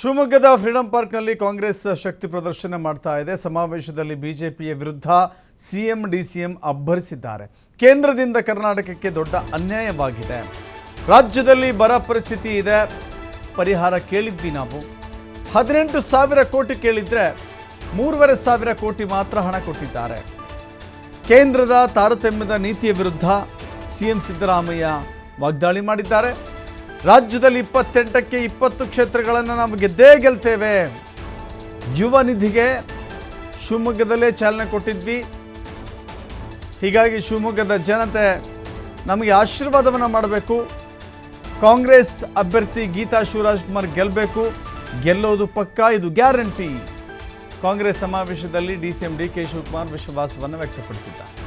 ಶಿವಮೊಗ್ಗದ ಫ್ರೀಡಂ ಪಾರ್ಕ್ನಲ್ಲಿ ಕಾಂಗ್ರೆಸ್ ಶಕ್ತಿ ಪ್ರದರ್ಶನ ಮಾಡ್ತಾ ಇದೆ. ಸಮಾವೇಶದಲ್ಲಿ ಬಿಜೆಪಿಯ ವಿರುದ್ಧ ಸಿಎಂ, ಡಿಸಿಎಂ ಅಬ್ಬರಿಸಿದ್ದಾರೆ. ಕೇಂದ್ರದಿಂದ ಕರ್ನಾಟಕಕ್ಕೆ ದೊಡ್ಡ ಅನ್ಯಾಯವಾಗಿದೆ. ರಾಜ್ಯದಲ್ಲಿ ಬರ ಪರಿಸ್ಥಿತಿ ಇದೆ. ಪರಿಹಾರ ಕೇಳಿದ್ವಿ ನಾವು. ಹದಿನೆಂಟು ಸಾವಿರ ಕೋಟಿ ಕೇಳಿದ್ರೆ ಮೂರುವರೆ ಸಾವಿರ ಕೋಟಿ ಮಾತ್ರ ಹಣ ಕೊಟ್ಟಿದ್ದಾರೆ. ಕೇಂದ್ರದ ತಾರತಮ್ಯದ ನೀತಿಯ ವಿರುದ್ಧ ಸಿಎಂ ಸಿದ್ದರಾಮಯ್ಯ ವಾಗ್ದಾಳಿ ಮಾಡಿದ್ದಾರೆ. ರಾಜ್ಯದಲ್ಲಿ ಇಪ್ಪತ್ತೆಂಟಕ್ಕೆ ಇಪ್ಪತ್ತು ಕ್ಷೇತ್ರಗಳನ್ನು ನಾವು ಗೆದ್ದೇ ಗೆಲ್ತೇವೆ. ಯುವ ನಿಧಿಗೆ ಶಿವಮೊಗ್ಗದಲ್ಲೇ ಚಾಲನೆ ಕೊಟ್ಟಿದ್ವಿ. ಹೀಗಾಗಿ ಶಿವಮೊಗ್ಗದ ಜನತೆ ನಮಗೆ ಆಶೀರ್ವಾದವನ್ನು ಮಾಡಬೇಕು. ಕಾಂಗ್ರೆಸ್ ಅಭ್ಯರ್ಥಿ ಗೀತಾ ಶಿವರಾಜ್ ಕುಮಾರ್ ಗೆಲ್ಲಬೇಕು ಗೆಲ್ಲೋದು ಪಕ್ಕಾ, ಇದು ಗ್ಯಾರಂಟಿ. ಕಾಂಗ್ರೆಸ್ ಸಮಾವೇಶದಲ್ಲಿ D C M D K Shivakumar ವಿಶ್ವಾಸವನ್ನು ವ್ಯಕ್ತಪಡಿಸಿದ್ದಾರೆ.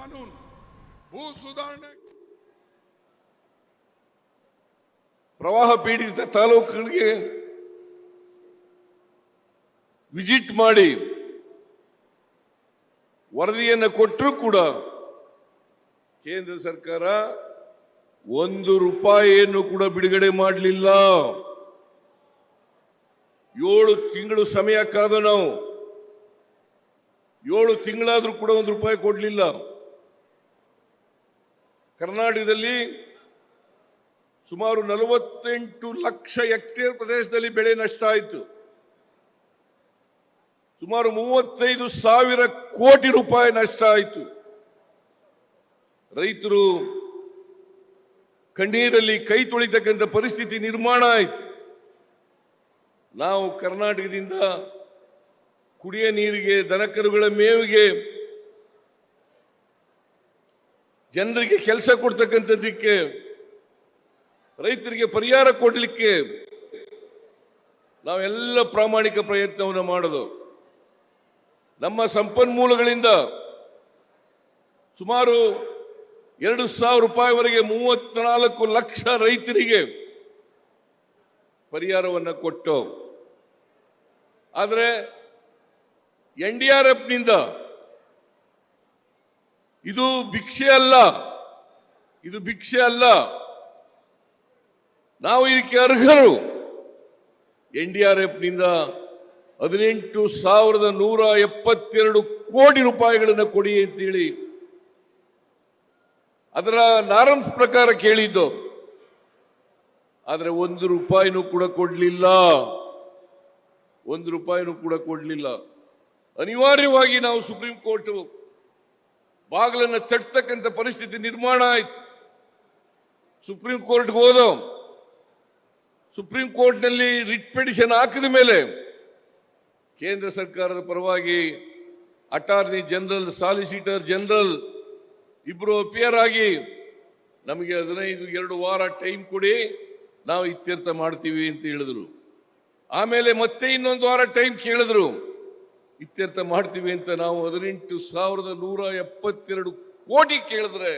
ಕಾನೂನು, ಭೂ ಸುಧಾರಣೆ. ಪ್ರವಾಹ ಪೀಡಿತ ತಾಲೂಕುಗಳಿಗೆ ವಿಸಿಟ್ ಮಾಡಿ ವರದಿಯನ್ನು ಕೊಟ್ಟರೂ ಕೂಡ ಕೇಂದ್ರ ಸರ್ಕಾರ ಒಂದು ರೂಪಾಯಿಯನ್ನು ಕೂಡ ಬಿಡುಗಡೆ ಮಾಡಲಿಲ್ಲ. ಏಳು ತಿಂಗಳು ಸಮಯ ಕಾದ ನಾವು. ಏಳು ತಿಂಗಳಾದ್ರೂ ಕೂಡ ಒಂದು ರೂಪಾಯಿ ಕೊಡಲಿಲ್ಲ. ಕರ್ನಾಟಕದಲ್ಲಿ ಸುಮಾರು ನಲವತ್ತೆಂಟು ಲಕ್ಷ ಹೆಕ್ಟೇರ್ ಪ್ರದೇಶದಲ್ಲಿ ಬೆಳೆ ನಷ್ಟ ಆಯಿತು. ಸುಮಾರು ಮೂವತ್ತೈದು ಸಾವಿರ ಕೋಟಿ ರೂಪಾಯಿ ನಷ್ಟ ಆಯಿತು. ರೈತರು ಕಣ್ಣೀರಲ್ಲಿ ಕೈ ತೊಳಿತಕ್ಕಂಥ ಪರಿಸ್ಥಿತಿ ನಿರ್ಮಾಣ ಆಯಿತು. ನಾವು ಕರ್ನಾಟಕದಿಂದ ಕುಡಿಯ ನೀರಿಗೆ, ದನಕರುಗಳ ಮೇವಿಗೆ ಜನರಿಗೆ ಕೆಲಸ ಕೊಡ್ತಕ್ಕಂಥದ್ದಕ್ಕೆ, ರೈತರಿಗೆ ಪರಿಹಾರ ಕೊಡಲಿಕ್ಕೆ ನಾವೆಲ್ಲ ಪ್ರಾಮಾಣಿಕ ಪ್ರಯತ್ನವನ್ನು ಮಾಡೋದು. ನಮ್ಮ ಸಂಪನ್ಮೂಲಗಳಿಂದ ಸುಮಾರು ಎರಡು ಸಾವಿರ ರೂಪಾಯಿವರೆಗೆ ಮೂವತ್ನಾಲ್ಕು ಲಕ್ಷ ರೈತರಿಗೆ ಪರಿಹಾರವನ್ನು ಕೊಟ್ಟು, ಆದರೆ ಎನ್ ಡಿ ಆರ್ ಎಫ್ನಿಂದ ಇದು ಭಿಕ್ಷೆ ಅಲ್ಲ. ಇದು ಭಿಕ್ಷೆ ಅಲ್ಲ. ನಾವು ಇದಕ್ಕೆ ಅರ್ಹರು. ಎನ್ ಡಿ ಆರ್ ಎಫ್ನಿಂದ ಹದಿನೆಂಟು ಸಾವಿರದ ನೂರ ಎಪ್ಪತ್ತೆರಡು ಕೋಟಿ ರೂಪಾಯಿಗಳನ್ನು ಕೊಡಿ ಅಂತೇಳಿ ಅದರ ನಾರಂಸ್ ಪ್ರಕಾರ ಕೇಳಿದ್ದು. ಆದರೆ ಒಂದು ರೂಪಾಯಿನೂ ಕೂಡ ಕೊಡಲಿಲ್ಲ. ಒಂದು ರೂಪಾಯಿನೂ ಕೂಡ ಕೊಡಲಿಲ್ಲ. ಅನಿವಾರ್ಯವಾಗಿ ನಾವು ಸುಪ್ರೀಂ ಕೋರ್ಟ್ ಬಾಗಿಲನ್ನು ತಟ್ಟತಕ್ಕಂಥ ಪರಿಸ್ಥಿತಿ ನಿರ್ಮಾಣ ಆಯಿತು. ಸುಪ್ರೀಂ ಕೋರ್ಟ್ಗೆ ಹೋದ ಸುಪ್ರೀಂ ಕೋರ್ಟ್ನಲ್ಲಿ ರಿಟ್ ಪಿಟಿಷನ್ ಹಾಕಿದ ಮೇಲೆ ಕೇಂದ್ರ ಸರ್ಕಾರದ ಪರವಾಗಿ ಅಟಾರ್ನಿ ಜನರಲ್ ಸಾಲಿಸಿಟರ್ ಜನರಲ್ ಇಬ್ಬರು ಅಪಿಯರ್ ಆಗಿ ನಮಗೆ ಹದಿನೈದು, ಎರಡು ವಾರ ಟೈಮ್ ಕೊಡಿ, ನಾವು ಇತ್ಯರ್ಥ ಮಾಡ್ತೀವಿ ಅಂತ ಹೇಳಿದ್ರು. ಆಮೇಲೆ ಮತ್ತೆ ಇನ್ನೊಂದು ವಾರ ಟೈಮ್ ಕೇಳಿದ್ರು. ಇತ್ಯರ್ಥ ಮಾಡ್ತೀವಿ ಅಂತ ನಾವು ಹದಿನೆಂಟು ಸಾವಿರದ ನೂರ ಎಪ್ಪತ್ತೆರಡು ಕೋಟಿ ಕೇಳಿದ್ರೆ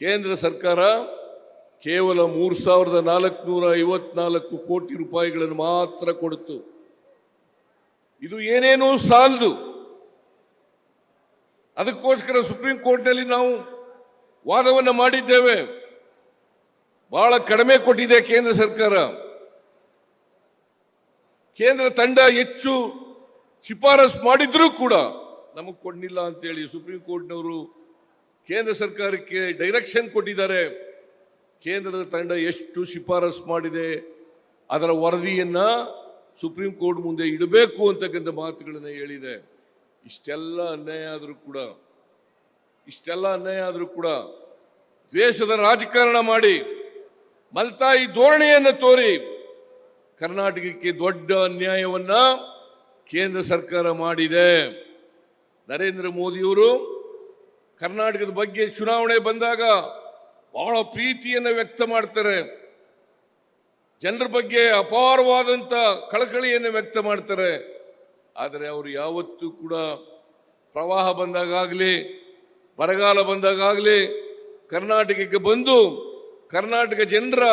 ಕೇಂದ್ರ ಸರ್ಕಾರ ಕೇವಲ ಮೂರು ಸಾವಿರದ ನಾಲ್ಕುನೂರ ಐವತ್ನಾಲ್ಕು ಕೋಟಿ ರೂಪಾಯಿಗಳನ್ನು ಮಾತ್ರ ಕೊಡ್ತು ಇದು ಏನೇನೂ ಸಾಲದು. ಅದಕ್ಕೋಸ್ಕರ ಸುಪ್ರೀಂ ಕೋರ್ಟ್ನಲ್ಲಿ ನಾವು ವಾದವನ್ನು ಮಾಡಿದ್ದೇವೆ. ಬಹಳ ಕಡಿಮೆ ಕೊಟ್ಟಿದೆ ಕೇಂದ್ರ ಸರ್ಕಾರ. ಕೇಂದ್ರ ತಂಡ ಹೆಚ್ಚು ಶಿಫಾರಸ್ ಮಾಡಿದ್ರೂ ಕೂಡ ನಮಗೆ ಕೊಡಲಿಲ್ಲ ಅಂತೇಳಿ ಸುಪ್ರೀಂ ಕೋರ್ಟ್ನವರು ಕೇಂದ್ರ ಸರ್ಕಾರಕ್ಕೆ ಡೈರೆಕ್ಷನ್ ಕೊಟ್ಟಿದ್ದಾರೆ. ಕೇಂದ್ರದ ತಂಡ ಎಷ್ಟು ಶಿಫಾರಸ್ ಮಾಡಿದೆ, ಅದರ ವರದಿಯನ್ನು ಸುಪ್ರೀಂ ಕೋರ್ಟ್ ಮುಂದೆ ಇಡಬೇಕು ಅಂತಕ್ಕಂಥ ಮಾತುಗಳನ್ನು ಹೇಳಿದೆ. ಇಷ್ಟೆಲ್ಲ ಅನ್ಯಾಯ ಆದರೂ ಕೂಡ, ಇಷ್ಟೆಲ್ಲ ಅನ್ಯಾಯ ಆದರೂ ಕೂಡ ದ್ವೇಷದ ರಾಜಕಾರಣ ಮಾಡಿ ಮಲ್ತಾಯಿ ಧೋರಣೆಯನ್ನು ತೋರಿ ಕರ್ನಾಟಕಕ್ಕೆ ದೊಡ್ಡ ಅನ್ಯಾಯವನ್ನ ಕೇಂದ್ರ ಸರ್ಕಾರ ಮಾಡಿದೆ. ನರೇಂದ್ರ ಮೋದಿಯವರು ಕರ್ನಾಟಕದ ಬಗ್ಗೆ ಚುನಾವಣೆ ಬಂದಾಗ ಬಹಳ ಪ್ರೀತಿಯನ್ನು ವ್ಯಕ್ತ ಮಾಡ್ತಾರೆ. ಜನರ ಬಗ್ಗೆ ಅಪಾರವಾದಂಥ ಕಳಕಳಿಯನ್ನು ವ್ಯಕ್ತ ಮಾಡ್ತಾರೆ. ಆದರೆ ಅವರು ಯಾವತ್ತೂ ಕೂಡ ಪ್ರವಾಹ ಬಂದಾಗಲಿ ಬರಗಾಲ ಬಂದಾಗಲಿ ಕರ್ನಾಟಕಕ್ಕೆ ಬಂದು ಕರ್ನಾಟಕ ಜನರ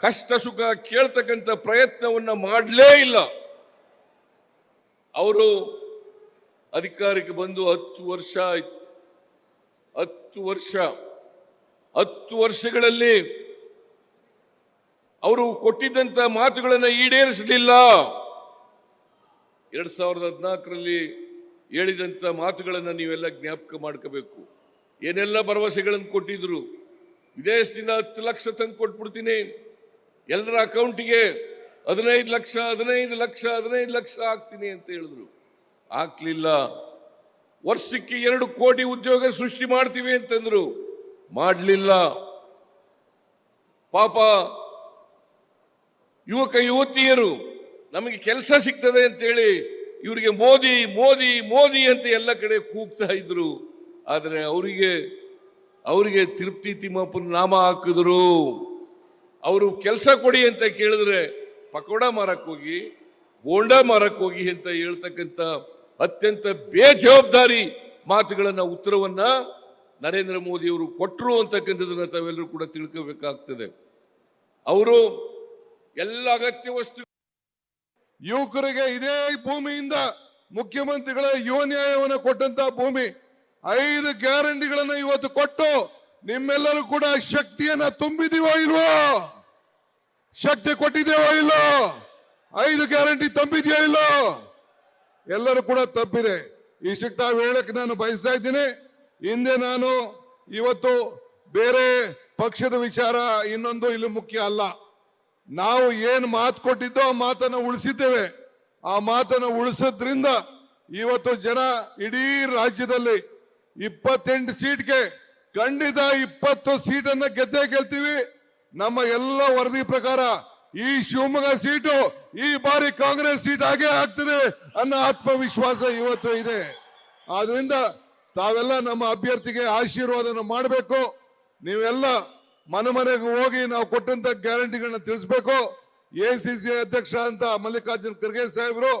ಕಷ್ಟ ಸುಖ ಕೇಳ್ತಕ್ಕಂಥ ಪ್ರಯತ್ನವನ್ನು ಮಾಡಲೇ ಇಲ್ಲ. ಅವರು ಅಧಿಕಾರಕ್ಕೆ ಬಂದು ಹತ್ತು ವರ್ಷ ಆಯ್ತು. ಹತ್ತು ವರ್ಷ. ಹತ್ತು ವರ್ಷಗಳಲ್ಲಿ ಅವರು ಕೊಟ್ಟಿದ್ದಂತ ಮಾತುಗಳನ್ನು ಈಡೇರಿಸಲಿಲ್ಲ. ಎರಡ್ ಸಾವಿರದ ಹದಿನಾಲ್ಕರಲ್ಲಿ ಹೇಳಿದಂತ ಮಾತುಗಳನ್ನು ನೀವೆಲ್ಲ ಜ್ಞಾಪಕ ಮಾಡ್ಕೋಬೇಕು. ಏನೆಲ್ಲ ಭರವಸೆಗಳನ್ನು ಕೊಟ್ಟಿದ್ರು? ವಿದೇಶದಿಂದ ಹತ್ತು ಲಕ್ಷ ತಂದು ಕೊಟ್ಬಿಡ್ತೀನಿ. ಎಲ್ಲರ ಅಕೌಂಟಿಗೆ ಹದಿನೈದು ಲಕ್ಷ ಹದಿನೈದು ಲಕ್ಷ ಹದಿನೈದು ಲಕ್ಷ ಆಗ್ತೀನಿ ಅಂತ ಹೇಳಿದ್ರು. ಆಗ್ಲಿಲ್ಲ. ವರ್ಷಕ್ಕೆ ಎರಡು ಕೋಟಿ ಉದ್ಯೋಗ ಸೃಷ್ಟಿ ಮಾಡ್ತೀವಿ ಅಂತಂದ್ರು. ಮಾಡಲಿಲ್ಲ. ಪಾಪ ಯುವಕ, ಯುವತಿಯರು, ನಮಗೆ ಕೆಲಸ ಸಿಗ್ತದೆ ಅಂತೇಳಿ ಇವರಿಗೆ ಮೋದಿ ಮೋದಿ ಮೋದಿ ಅಂತ ಎಲ್ಲ ಕಡೆ ಕೂಗ್ತಾ ಇದ್ರು. ಆದರೆ ಅವರಿಗೆ ಅವರಿಗೆ ತಿರುಪ್ತಿ ತಿಮ್ಮಪ್ಪನ ನಾಮ ಹಾಕಿದ್ರು. ಅವರು ಕೆಲಸ ಕೊಡಿ ಅಂತ ಕೇಳಿದ್ರೆ ಪಕೋಡ ಮರಕ್ಕೋಗಿ ಬೋಂಡ ಮರಕ್ಕೋಗಿ ಅಂತ ಹೇಳ್ತಕ್ಕಂಥ ಅತ್ಯಂತ ಬೇಜವಾಬ್ದಾರಿ ಮಾತುಗಳನ್ನ, ಉತ್ತರವನ್ನ ನರೇಂದ್ರ ಮೋದಿ ಅವರು ಕೊಟ್ಟರು ಅಂತಕ್ಕಂಥದ್ದನ್ನ ತಾವೆಲ್ಲರೂ ಕೂಡ ತಿಳ್ಕೋಬೇಕಾಗ್ತದೆ. ಅವರು ಎಲ್ಲ ಅಗತ್ಯ ವಸ್ತು ಯುವಕರಿಗೆ ಇದೇ ಭೂಮಿಯಿಂದ ಮುಖ್ಯಮಂತ್ರಿಗಳ ಯುವ ನ್ಯಾಯವನ್ನು ಕೊಟ್ಟಂತ ಭೂಮಿ, ಐದು ಗ್ಯಾರಂಟಿಗಳನ್ನ ಇವತ್ತು ಕೊಟ್ಟು ನಿಮ್ಮೆಲ್ಲರೂ ಕೂಡ ಶಕ್ತಿಯನ್ನ ತುಂಬಿದೀವೋ ಇಲ್ವೋ? ಶಕ್ತಿ ಕೊಟ್ಟಿದೆಯೋ ಇಲ್ಲೋ? ಐದು ಗ್ಯಾರಂಟಿ ತಂಬಿದೆಯೋ ಇಲ್ಲೋ? ಎಲ್ಲರೂ ಕೂಡ ತಪ್ಪಿದೆ. ಈ ತಾವು ಹೇಳಕ್ಕೆ ನಾನು ಬಯಸ್ತಾ ಇದ್ದೀನಿ. ಹಿಂದೆ ನಾನು, ಇವತ್ತು ಬೇರೆ ಪಕ್ಷದ ವಿಚಾರ ಇನ್ನೊಂದು ಇಲ್ಲಿ ಮುಖ್ಯ ಅಲ್ಲ. ನಾವು ಏನು ಮಾತು ಕೊಟ್ಟಿದ್ದೋ ಆ ಮಾತನ್ನ ಉಳಿಸಿದ್ದೇವೆ. ಆ ಮಾತನ್ನ ಉಳಿಸೋದ್ರಿಂದ ಇವತ್ತು ಜನ ಇಡೀ ರಾಜ್ಯದಲ್ಲಿ ಇಪ್ಪತ್ತೆಂಟು ಸೀಟ್ಗೆ ಖಂಡಿತ ಇಪ್ಪತ್ತು ಸೀಟನ್ನ ಗೆದ್ದೇ ಗೆಲ್ತೀವಿ. ನಮ್ಮ ಎಲ್ಲ ವರದಿ ಪ್ರಕಾರ ಈ ಶಿವಮೊಗ್ಗ ಸೀಟು ಈ ಬಾರಿ ಕಾಂಗ್ರೆಸ್ ಸೀಟ್ ಆಗೇ ಆಗ್ತದೆ ಅನ್ನೋ ಆತ್ಮವಿಶ್ವಾಸ ಇವತ್ತು ಇದೆ. ಆದ್ರಿಂದ ತಾವೆಲ್ಲ ನಮ್ಮ ಅಭ್ಯರ್ಥಿಗೆ ಆಶೀರ್ವಾದನ ಮಾಡಬೇಕು. ನೀವೆಲ್ಲ ಮನೆ ಮನೆಗೆ ಹೋಗಿ ನಾವು ಕೊಟ್ಟಂತ ಗ್ಯಾರಂಟಿಗಳನ್ನ ತಿಳಿಸ್ಬೇಕು. ಎ ಸಿ ಸಿ ಅಧ್ಯಕ್ಷ ಅಂತ ಮಲ್ಲಿಕಾರ್ಜುನ್ ಖರ್ಗೆ ಸಾಹೇಬರು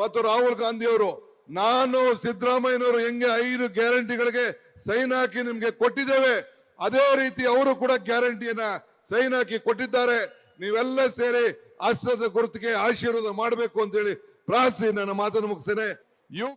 ಮತ್ತು ರಾಹುಲ್ ಗಾಂಧಿ ಅವರು ನಾನು ಸಿದ್ದರಾಮಯ್ಯನವರು ಹೆಂಗೆ ಐದು ಗ್ಯಾರಂಟಿಗಳಿಗೆ ಸೈನ್ ಹಾಕಿ ನಿಮ್ಗೆ ಕೊಟ್ಟಿದ್ದೇವೆ, ಅದೇ ರೀತಿ ಅವರು ಕೂಡ ಗ್ಯಾರಂಟಿಯನ್ನ ಸೈನ್ ಹಾಕಿ ಕೊಟ್ಟಿದ್ದಾರೆ. ನೀವೆಲ್ಲ ಸೇರಿ ಅಸ್ತ್ರದ ಗುರುತಿಗೆ ಆಶೀರ್ವಾದ ಮಾಡಬೇಕು ಅಂತೇಳಿ ಪ್ರಾರ್ಥಿಸಿ, ನನ್ನ ಮಾತನ್ನು ಮುಗಿಸ್ತೇನೆ. ಯು